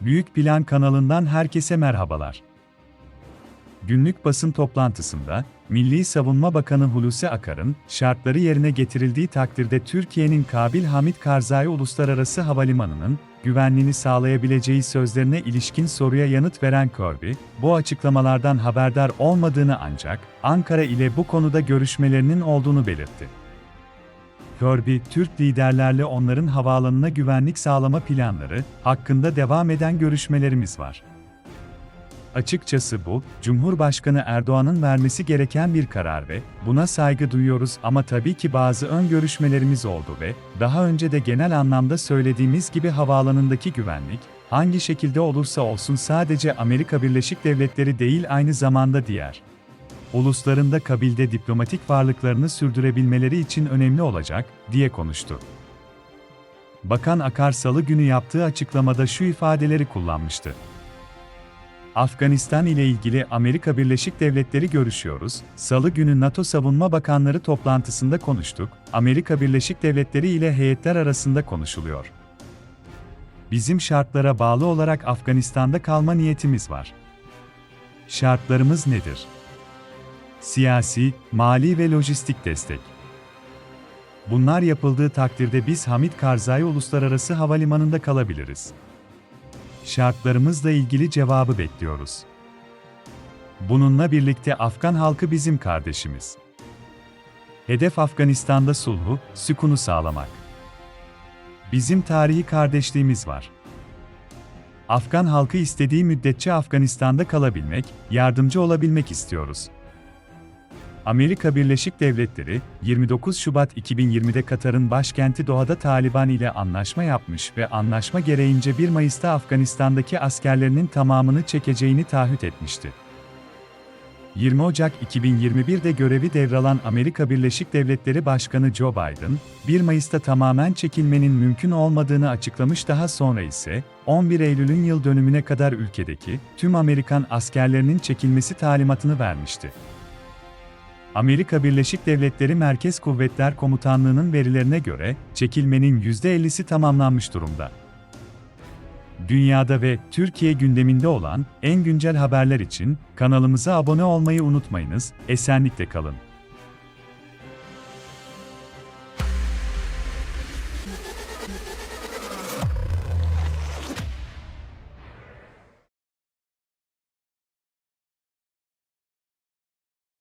Büyük Plan kanalından herkese merhabalar. Günlük basın toplantısında, Milli Savunma Bakanı Hulusi Akar'ın, şartları yerine getirildiği takdirde Türkiye'nin Kabil Hamit Karzai Uluslararası Havalimanı'nın, güvenliğini sağlayabileceği sözlerine ilişkin soruya yanıt veren Kirby, bu açıklamalardan haberdar olmadığını ancak, Ankara ile bu konuda görüşmelerinin olduğunu belirtti. Kirby, Türk liderlerle onların havaalanına güvenlik sağlama planları hakkında devam eden görüşmelerimiz var. Açıkçası bu, Cumhurbaşkanı Erdoğan'ın vermesi gereken bir karar ve buna saygı duyuyoruz ama tabii ki bazı ön görüşmelerimiz oldu ve daha önce de genel anlamda söylediğimiz gibi havaalanındaki güvenlik hangi şekilde olursa olsun sadece Amerika Birleşik Devletleri değil aynı zamanda diğer uluslarında kabilde diplomatik varlıklarını sürdürebilmeleri için önemli olacak, diye konuştu. Bakan Akar Salı günü yaptığı açıklamada şu ifadeleri kullanmıştı. Afganistan ile ilgili Amerika Birleşik Devletleri görüşüyoruz. Salı günü NATO Savunma Bakanları toplantısında konuştuk. Amerika Birleşik Devletleri ile heyetler arasında konuşuluyor. Bizim şartlara bağlı olarak Afganistan'da kalma niyetimiz var. Şartlarımız nedir? Siyasi, mali ve lojistik destek. Bunlar yapıldığı takdirde biz Hamit Karzai Uluslararası Havalimanı'nda kalabiliriz. Şartlarımızla ilgili cevabı bekliyoruz. Bununla birlikte Afgan halkı bizim kardeşimiz. Hedef Afganistan'da sulhu, sükunu sağlamak. Bizim tarihi kardeşliğimiz var. Afgan halkı istediği müddetçe Afganistan'da kalabilmek, yardımcı olabilmek istiyoruz. Amerika Birleşik Devletleri, 29 Şubat 2020'de Katar'ın başkenti Doha'da Taliban ile anlaşma yapmış ve anlaşma gereğince 1 Mayıs'ta Afganistan'daki askerlerinin tamamını çekeceğini taahhüt etmişti. 20 Ocak 2021'de görevi devralan Amerika Birleşik Devletleri Başkanı Joe Biden, 1 Mayıs'ta tamamen çekilmenin mümkün olmadığını açıklamış daha sonra ise, 11 Eylül'ün yıl dönümüne kadar ülkedeki tüm Amerikan askerlerinin çekilmesi talimatını vermişti. Amerika Birleşik Devletleri Merkez Kuvvetler Komutanlığı'nın verilerine göre çekilmenin %50'si tamamlanmış durumda. Dünyada ve Türkiye gündeminde olan en güncel haberler için kanalımıza abone olmayı unutmayınız. Esenlikle kalın.